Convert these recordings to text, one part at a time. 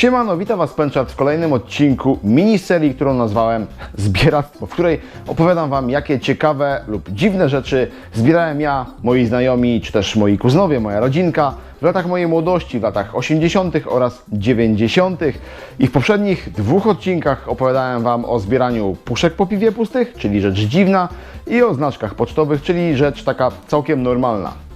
Siemano, witam Was Pęczat w kolejnym odcinku miniserii, którą nazwałem Zbieractwo, w której opowiadam Wam, jakie ciekawe lub dziwne rzeczy zbierałem ja, moi znajomi, czy też moi kuzynowie, moja rodzinka w latach mojej młodości, w latach 80. oraz 90. I w poprzednich dwóch odcinkach opowiadałem Wam o zbieraniu puszek po piwie pustych, czyli rzecz dziwna, i o znaczkach pocztowych, czyli rzecz taka całkiem normalna.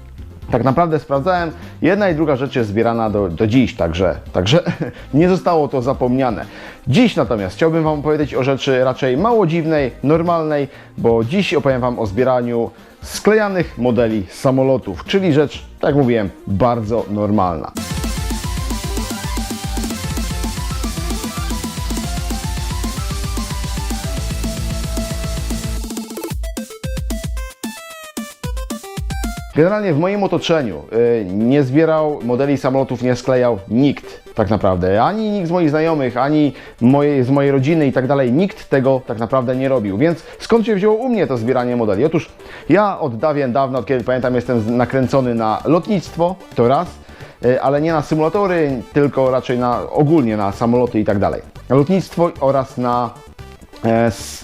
Tak naprawdę sprawdzałem, jedna i druga rzecz jest zbierana do, do dziś, także, także nie zostało to zapomniane. Dziś natomiast chciałbym Wam opowiedzieć o rzeczy raczej mało dziwnej, normalnej, bo dziś opowiem Wam o zbieraniu sklejanych modeli samolotów, czyli rzecz, tak jak mówiłem, bardzo normalna. Generalnie w moim otoczeniu y, nie zbierał modeli samolotów, nie sklejał nikt tak naprawdę. Ani nikt z moich znajomych, ani mojej, z mojej rodziny i tak dalej, nikt tego tak naprawdę nie robił. Więc skąd się wzięło u mnie to zbieranie modeli? Otóż ja od dawien dawna, od kiedy pamiętam, jestem nakręcony na lotnictwo, to raz, y, ale nie na symulatory, tylko raczej na ogólnie na samoloty i tak dalej. Lotnictwo oraz na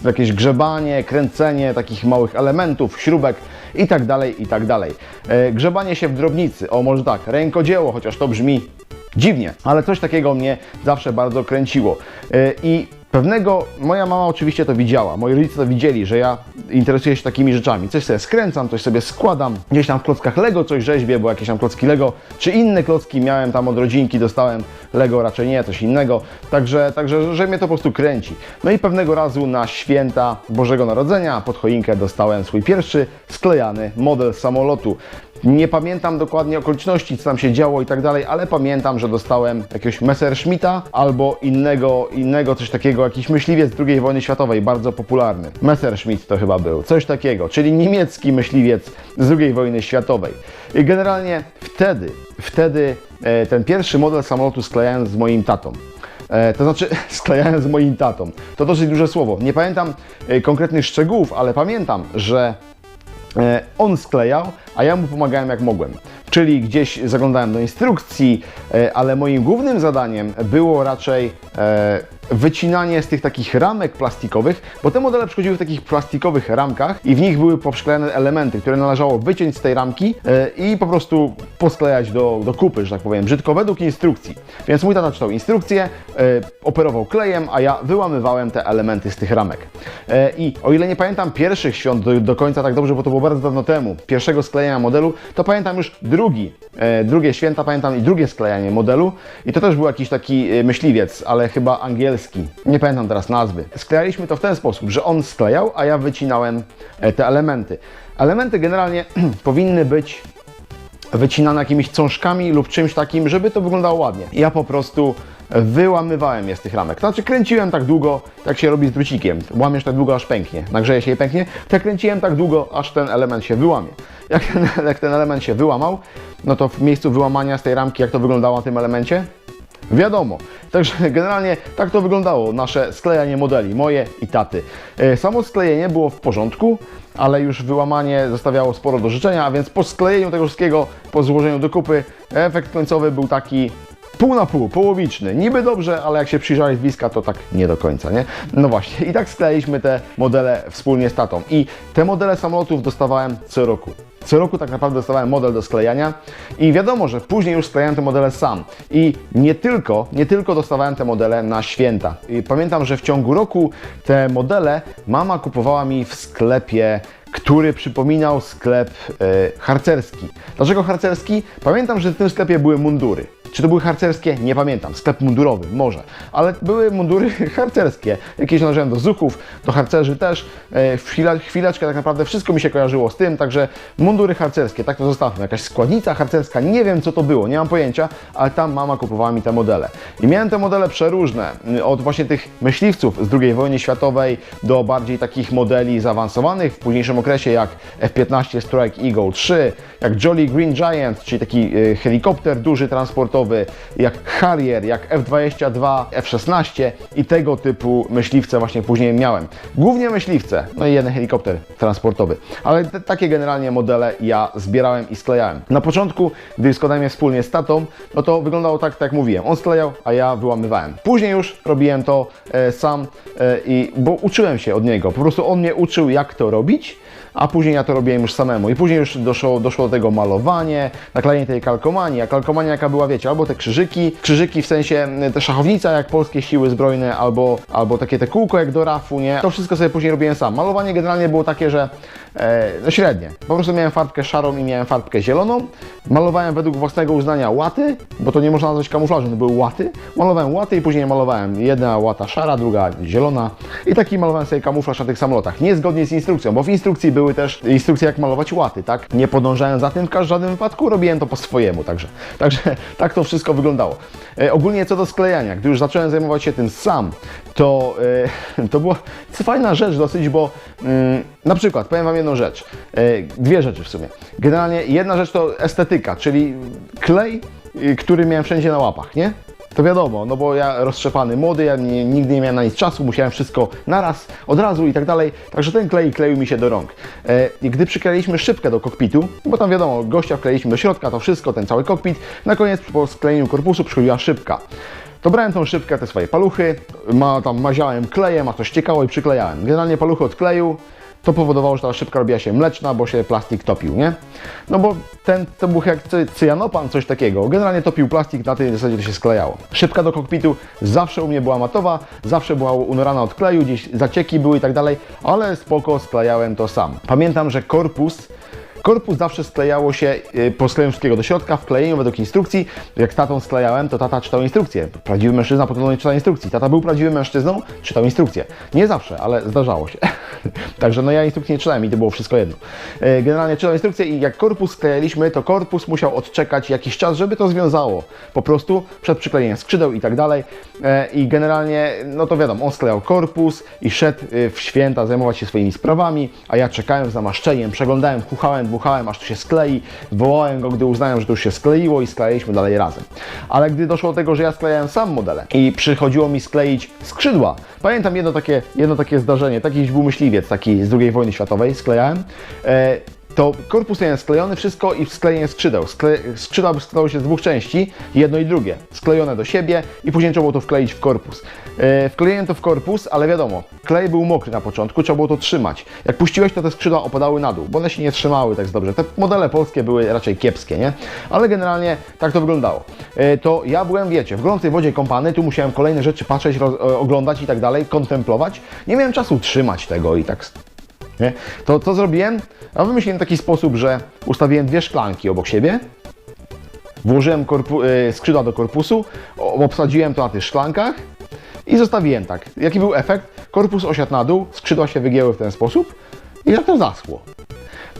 jakieś grzebanie, kręcenie takich małych elementów, śrubek i tak dalej, i tak dalej. E, Grzebanie się w drobnicy, o może tak, rękodzieło, chociaż to brzmi dziwnie, ale coś takiego mnie zawsze bardzo kręciło. E, I pewnego, moja mama oczywiście to widziała, moi rodzice to widzieli, że ja interesuję się takimi rzeczami. Coś sobie skręcam, coś sobie składam, gdzieś tam w klockach Lego coś rzeźbię, bo jakieś tam klocki Lego, czy inne klocki miałem tam od rodzinki, dostałem Lego, raczej nie, coś innego. Także, także że mnie to po prostu kręci. No i pewnego razu na święta Bożego Narodzenia pod choinkę dostałem swój pierwszy sklejany model samolotu. Nie pamiętam dokładnie okoliczności, co tam się działo i tak dalej, ale pamiętam, że dostałem jakiegoś Messerschmitta albo innego, innego coś takiego, jakiś myśliwiec II wojny światowej, bardzo popularny. Messerschmitt to chyba był, coś takiego, czyli niemiecki myśliwiec z II wojny światowej. I generalnie wtedy, wtedy e, ten pierwszy model samolotu sklejałem z moim tatą. E, to znaczy, sklejałem z moim tatą. To dosyć duże słowo. Nie pamiętam e, konkretnych szczegółów, ale pamiętam, że on sklejał, a ja mu pomagałem jak mogłem. Czyli gdzieś zaglądałem do instrukcji, e, ale moim głównym zadaniem było raczej e, wycinanie z tych takich ramek plastikowych, bo te modele przychodziły w takich plastikowych ramkach i w nich były poprzyklejane elementy, które należało wyciąć z tej ramki e, i po prostu posklejać do, do kupy, że tak powiem, brzydko według instrukcji. Więc mój tata czytał instrukcję, e, operował klejem, a ja wyłamywałem te elementy z tych ramek. E, I o ile nie pamiętam pierwszych świąt do, do końca tak dobrze, bo to było bardzo dawno temu, pierwszego sklejenia modelu, to pamiętam już drugi, drugie święta, pamiętam i drugie sklejanie modelu i to też był jakiś taki myśliwiec, ale chyba angielski, nie pamiętam teraz nazwy. Sklejaliśmy to w ten sposób, że on sklejał, a ja wycinałem e, te elementy. Elementy generalnie powinny być wycinane jakimiś cążkami lub czymś takim, żeby to wyglądało ładnie. Ja po prostu wyłamywałem je z tych ramek. Znaczy kręciłem tak długo, jak się robi z drucikiem. Łamiesz tak długo, aż pęknie. Nagrzeje się i pęknie. To kręciłem tak długo, aż ten element się wyłamie. Jak ten, jak ten element się wyłamał, no to w miejscu wyłamania z tej ramki, jak to wyglądało na tym elemencie? Wiadomo. Także generalnie tak to wyglądało, nasze sklejanie modeli, moje i taty. E, Samo sklejenie było w porządku, ale już wyłamanie zostawiało sporo do życzenia, a więc po sklejeniu tego wszystkiego, po złożeniu do kupy, efekt końcowy był taki pół na pół, połowiczny. Niby dobrze, ale jak się przyjrzałeś z bliska, to tak nie do końca, nie? No właśnie, i tak skleiliśmy te modele wspólnie z tatą. I te modele samolotów dostawałem co roku. Co roku tak naprawdę dostawałem model do sklejania i wiadomo, że później już sklejałem te modele sam. I nie tylko, nie tylko dostawałem te modele na święta. I pamiętam, że w ciągu roku te modele mama kupowała mi w sklepie który przypominał sklep e, harcerski. Dlaczego harcerski? Pamiętam, że w tym sklepie były mundury. Czy to były harcerskie? Nie pamiętam. Sklep mundurowy, może. Ale były mundury harcerskie. Jakieś należałem do zuchów, do harcerzy też. E, chwila, chwileczkę tak naprawdę wszystko mi się kojarzyło z tym, także mundury harcerskie, tak to zostawmy. Jakaś składnica harcerska, nie wiem co to było, nie mam pojęcia, ale tam mama kupowała mi te modele. I miałem te modele przeróżne, y, od właśnie tych myśliwców z II wojny światowej do bardziej takich modeli zaawansowanych w późniejszym okresie jak F-15 Strike Eagle 3, jak Jolly Green Giant, czyli taki y, helikopter duży transportowy, jak Harrier, jak F-22, F-16 i tego typu myśliwce właśnie później miałem. Głównie myśliwce, no i jeden helikopter transportowy, ale te, takie generalnie modele ja zbierałem i sklejałem. Na początku, gdy składałem je wspólnie z tatą, no to wyglądało tak, tak jak mówiłem. On sklejał, a ja wyłamywałem. Później już robiłem to e, sam, e, i, bo uczyłem się od niego. Po prostu on mnie uczył, jak to robić, a później ja to robiłem już samemu. I później już doszło, doszło do tego malowanie, naklejenie tej kalkomanii, a kalkomania jaka była, wiecie, albo te krzyżyki, krzyżyki w sensie m, te szachownica jak polskie siły zbrojne, albo, albo takie te kółko jak do rafu, nie? To wszystko sobie później robiłem sam. Malowanie generalnie było takie, że e, no średnie. Po prostu miałem farbkę szarą i miałem farbkę zieloną. Malowałem według własnego uznania łaty, bo to nie można nazwać kamuflażem, to były łaty. Malowałem łaty i później malowałem jedna łata szara, druga zielona. I taki malowałem sobie kamuflaż na tych samolotach. Niezgodnie z instrukcją, bo w instrukcji były też instrukcje jak malować łaty, tak? Nie podążając za tym w żadnym wypadku, robiłem to po swojemu, także, także tak to wszystko wyglądało. E, ogólnie co do sklejania, gdy już zacząłem zajmować się tym sam, to, e, to była fajna rzecz dosyć, bo mm, na przykład powiem Wam jedną rzecz, e, dwie rzeczy w sumie. Generalnie jedna rzecz to estetyka, czyli klej, y, który miałem wszędzie na łapach, nie? To wiadomo, no bo ja roztrzepany młody, ja nie, nigdy nie miałem na nic czasu, musiałem wszystko naraz, od razu i tak dalej. Także ten klej kleił mi się do rąk. E, I gdy przykleiliśmy szybkę do kokpitu, bo tam wiadomo, gościa wkleiliśmy do środka, to wszystko, ten cały kokpit, na koniec po sklejeniu korpusu przychodziła szybka. To brałem tą szybkę, te swoje paluchy, ma, tam maziałem klejem, a to ściekało i przyklejałem. Generalnie paluchy od kleju, to powodowało, że ta szybka robiła się mleczna, bo się plastik topił, nie? No bo ten to był jak cy- cyjanopan, coś takiego. Generalnie topił plastik, na tej zasadzie to się sklejało. Szybka do kokpitu zawsze u mnie była matowa, zawsze była unorana od kleju, gdzieś zacieki były i tak dalej, ale spoko sklejałem to sam. Pamiętam, że korpus Korpus zawsze sklejało się y, po sklejeniu wszystkiego do środka, wklejeniu według instrukcji. Jak tatą sklejałem, to tata czytał instrukcję. Prawdziwy mężczyzna podobno nie czyta instrukcji. Tata był prawdziwym mężczyzną, czytał instrukcję. Nie zawsze, ale zdarzało się. Także no ja instrukcji nie czytałem i to było wszystko jedno. Y, Generalnie czytał instrukcję i jak korpus sklejaliśmy, to korpus musiał odczekać jakiś czas, żeby to związało. Po prostu przed przyklejeniem skrzydeł i tak dalej. E, I generalnie, no to wiadomo, on sklejał korpus i szedł y, w święta zajmować się swoimi sprawami, a ja czekałem z namaszczeniem, przeglądałem, chuchałem, dmuchałem, aż to się sklei. Wołałem go, gdy uznałem, że to się skleiło i sklejaliśmy dalej razem. Ale gdy doszło do tego, że ja sklejałem sam modele i przychodziło mi skleić skrzydła, pamiętam jedno takie, jedno takie zdarzenie, taki był myśliwiec, taki z II wojny światowej, sklejałem. E, to korpus miałem sklejony wszystko i sklejenie skrzydeł. Skle, skrzydła składały się z dwóch części, jedno i drugie, sklejone do siebie i później trzeba było to wkleić w korpus. E, wkleiłem to w korpus, ale wiadomo, klej był mokry na początku, trzeba było to trzymać. Jak puściłeś, to te skrzydła opadały na dół, bo one się nie trzymały tak dobrze. Te modele polskie były raczej kiepskie, nie? Ale generalnie tak to wyglądało. E, to ja byłem, wiecie, w gorącej wodzie kąpany, tu musiałem kolejne rzeczy patrzeć, e, oglądać i tak dalej, kontemplować. Nie miałem czasu trzymać tego i tak nie? To co zrobiłem? A wymyśliłem taki sposób, że ustawiłem dwie szklanki obok siebie, włożyłem korpu- y, skrzydła do korpusu, obsadziłem to na tych szklankach i zostawiłem tak. Jaki był efekt? Korpus osiadł na dół, skrzydła się wygięły w ten sposób i tak to zaschło.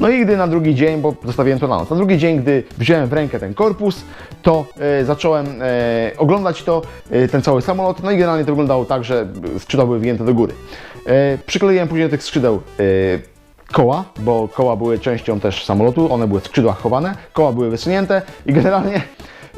No i gdy na drugi dzień, bo zostawiłem to na noc, na drugi dzień, gdy wziąłem w rękę ten korpus, to e, zacząłem e, oglądać to, e, ten cały samolot, no i generalnie to wyglądało tak, że skrzydła były wygięte do góry. E, przykleiłem później do tych skrzydeł e, koła, bo koła były częścią też samolotu, one były w skrzydłach chowane, koła były wysunięte i generalnie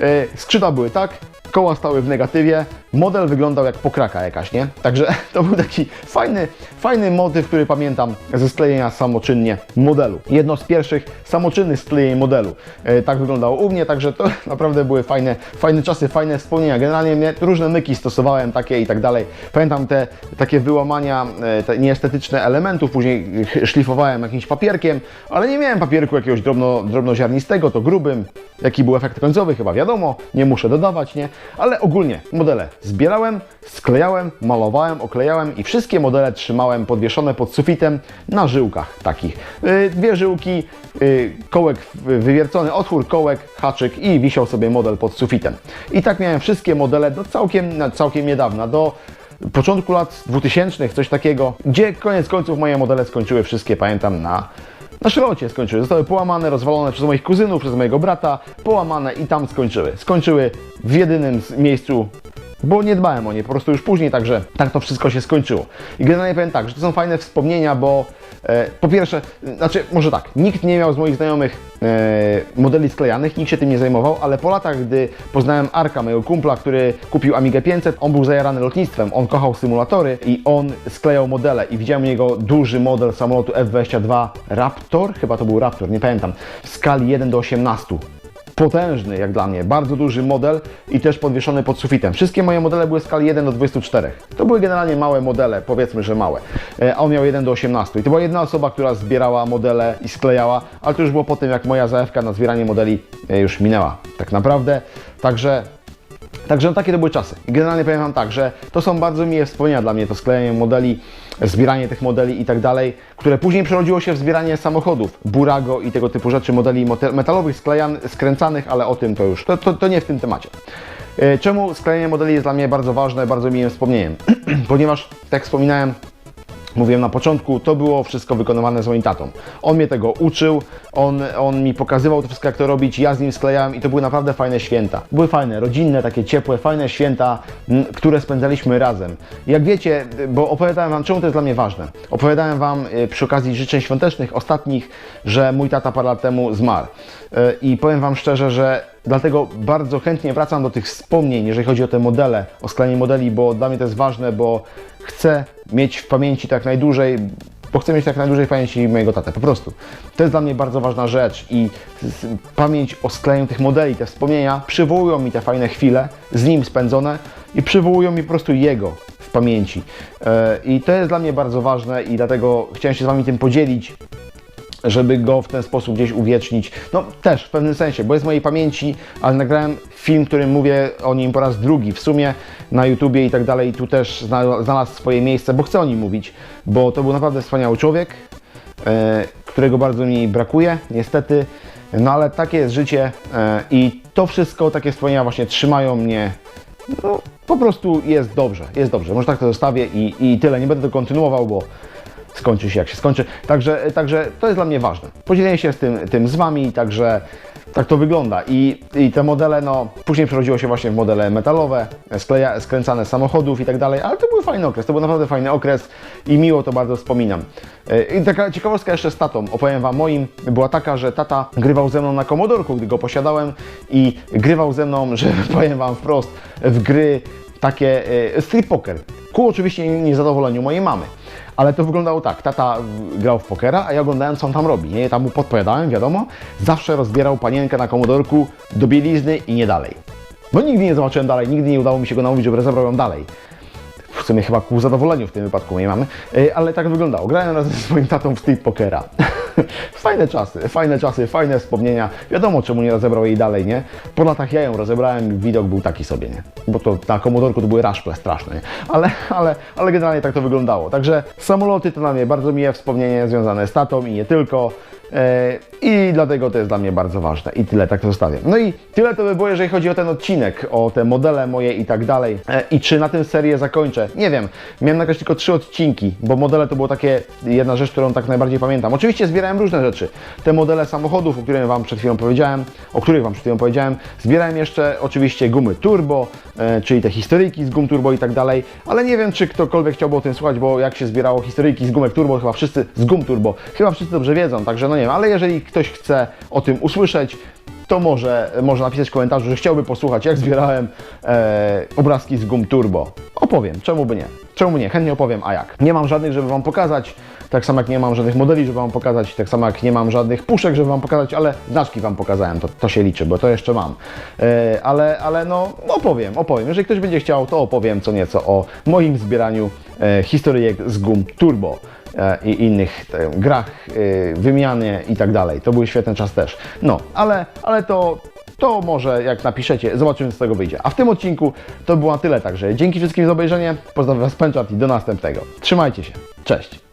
e, skrzydła były tak, koła stały w negatywie, model wyglądał jak pokraka jakaś, nie? Także to był taki fajny, fajny motyw, który pamiętam ze sklejenia samoczynnie modelu. Jedno z pierwszych samoczynnych sklejeń modelu. E, tak wyglądało u mnie, także to naprawdę były fajne, fajne czasy, fajne wspomnienia. Generalnie różne myki stosowałem, takie i tak dalej. Pamiętam te takie wyłamania, e, te nieestetyczne elementów, później szlifowałem jakimś papierkiem, ale nie miałem papierku jakiegoś drobno, drobnoziarnistego, to grubym. Jaki był efekt końcowy, chyba wiadomo, nie muszę dodawać, nie? Ale ogólnie modele zbierałem, sklejałem, malowałem, oklejałem i wszystkie modele trzymałem podwieszone pod sufitem na żyłkach takich. Yy, Dwie żyłki, yy, kołek wywiercony, otwór, kołek, haczyk i wisiał sobie model pod sufitem. I tak miałem wszystkie modele do całkiem, całkiem niedawna, do początku lat 2000, coś takiego, gdzie koniec końców moje modele skończyły wszystkie, pamiętam, na na szrocie skończyły. Zostały połamane, rozwalone przez moich kuzynów, przez mojego brata, połamane i tam skończyły. Skończyły w jedynym miejscu, bo nie dbałem o nie, po prostu już później, także tak to wszystko się skończyło. I generalnie powiem tak, że to są fajne wspomnienia, bo e, po pierwsze, znaczy może tak, nikt nie miał z moich znajomych modeli sklejanych, nikt się tym nie zajmował, ale po latach, gdy poznałem Arka, mojego kumpla, który kupił Amigę 500, on był zajarany lotnictwem, on kochał symulatory i on sklejał modele i widziałem u niego duży model samolotu F-22 Raptor, chyba to był Raptor, nie pamiętam, w skali 1 do 18 potężny jak dla mnie, bardzo duży model i też podwieszony pod sufitem. Wszystkie moje modele były w skali 1 do 24. To były generalnie małe modele, powiedzmy, że małe. E, A on miał 1 do 18. I to była jedna osoba, która zbierała modele i sklejała, ale to już było po tym, jak moja zajawka na zbieranie modeli e, już minęła. Tak naprawdę. Także Także no, takie to były czasy. I generalnie powiem Wam tak, że to są bardzo miłe wspomnienia dla mnie, to sklejanie modeli, zbieranie tych modeli i tak dalej, które później przerodziło się w zbieranie samochodów, burago i tego typu rzeczy, modeli metalowych, sklejan, skręcanych, ale o tym to już, to, to, to nie w tym temacie. E, Czemu sklejanie modeli jest dla mnie bardzo ważne, bardzo miłym wspomnieniem? Ponieważ, tak jak wspominałem, Mówiłem na początku, to było wszystko wykonywane z moim tatą. On mnie tego uczył, on, on mi pokazywał to wszystko, jak to robić, ja z nim sklejałem i to były naprawdę fajne święta. Były fajne, rodzinne, takie ciepłe, fajne święta, które spędzaliśmy razem. Jak wiecie, bo opowiadałem Wam, czemu to jest dla mnie ważne. Opowiadałem Wam y, przy okazji życzeń świątecznych, ostatnich, że mój tata parę lat temu zmarł. Y, I powiem Wam szczerze, że Dlatego bardzo chętnie wracam do tych wspomnień, jeżeli chodzi o te modele, o sklejanie modeli, bo dla mnie to jest ważne, bo chcę mieć w pamięci tak najdłużej, bo chcę mieć tak najdłużej w pamięci mojego tatę, po prostu. To jest dla mnie bardzo ważna rzecz i pamięć o sklejaniu tych modeli, te wspomnienia przywołują mi te fajne chwile z nim spędzone i przywołują mi po prostu jego w pamięci. E, I to jest dla mnie bardzo ważne i dlatego chciałem się z Wami tym podzielić, żeby go w ten sposób gdzieś uwiecznić. No też w pewnym sensie, bo jest w mojej pamięci, ale nagrałem film, którym mówię o nim po raz drugi w sumie na YouTubie i tak dalej. Tu też zna- znalazł swoje miejsce, bo chcę o nim mówić, bo to był naprawdę wspaniały człowiek, e, którego bardzo mi brakuje, niestety. No ale takie jest życie e, i to wszystko, takie wspomnienia właśnie trzymają mnie no, po prostu jest dobrze, jest dobrze. Może tak to zostawię i, i tyle. Nie będę to kontynuował, bo skończy się jak się skończy. Także, także to jest dla mnie ważne. Podzielenie się z tym, tym z Wami, także tak to wygląda. I, I te modele, no później przerodziło się właśnie w modele metalowe, skleja, skręcane samochodów i tak dalej, ale to był fajny okres, to był naprawdę fajny okres i miło to bardzo wspominam. E, I taka ciekawostka jeszcze z tatą, opowiem Wam moim, była taka, że tata grywał ze mną na komodorku, gdy go posiadałem i grywał ze mną, że powiem Wam wprost, w gry takie e, street poker. Ku oczywiście niezadowoleniu mojej mamy. Ale to wyglądało tak, tata grał w pokera, a ja oglądałem co on tam robi, nie? Tam mu podpowiadałem, wiadomo. Zawsze rozbierał panienkę na komodorku do bielizny i nie dalej. Bo nigdy nie zobaczyłem dalej, nigdy nie udało mi się go namówić, żeby rozebrał ją dalej. W sumie chyba ku zadowoleniu w tym wypadku mojej mamy, E, ale tak wyglądało. Grałem razem z moim tatą w street pokera. fajne czasy, fajne czasy, fajne wspomnienia. Wiadomo, czemu nie rozebrał jej dalej, nie? Po latach ja ją rozebrałem, widok był taki sobie, nie? Bo to na komodorku to były raszple straszne, nie? Ale, ale, ale generalnie tak to wyglądało. Także samoloty to dla mnie bardzo miłe wspomnienie związane z tatą i nie tylko. E, I dlatego to jest dla mnie bardzo ważne. I tyle, tak to zostawię. No i tyle to by było, jeżeli chodzi o ten odcinek, o te modele moje i tak dalej. E, I czy na tym serię zakończę? Nie wiem. Miałem nagrać tylko trzy odcinki, bo modele to było takie jedna rzecz, którą tak najbardziej pamiętam. Oczywiście zbierałem różne rzeczy. Te modele samochodów, o których Wam przed chwilą powiedziałem, o których Wam przed chwilą powiedziałem. Zbierałem jeszcze oczywiście gumy turbo, czyli te historyjki z gum turbo i tak dalej, ale nie wiem, czy ktokolwiek chciałby o tym słuchać, bo jak się zbierało historyjki z gumek turbo, chyba wszyscy z gum turbo, chyba wszyscy dobrze wiedzą, także no nie wiem, ale jeżeli ktoś chce o tym usłyszeć, to może, może napisać w komentarzu, że chciałby posłuchać, jak zbierałem e, obrazki z gum turbo. Opowiem, czemu by nie? Czemu nie? Chętnie opowiem, a jak? Nie mam żadnych, żeby Wam pokazać, tak samo jak nie mam żadnych modeli, żeby Wam pokazać, tak samo jak nie mam żadnych puszek, żeby Wam pokazać, ale znaczki Wam pokazałem, to, to się liczy, bo to jeszcze mam. E, ale, ale no, opowiem, opowiem. Jeżeli ktoś będzie chciał, to opowiem co nieco o moim zbieraniu e, historyjek z gum turbo e, i innych e, grach, wymianie i tak dalej. To był świetny czas też. No, ale, ale to, to może jak napiszecie, zobaczymy co z tego wyjdzie. A w tym odcinku to było na tyle, także dzięki wszystkim za obejrzenie, pozdrawiam Was Pęczat i do następnego. Trzymajcie się, cześć!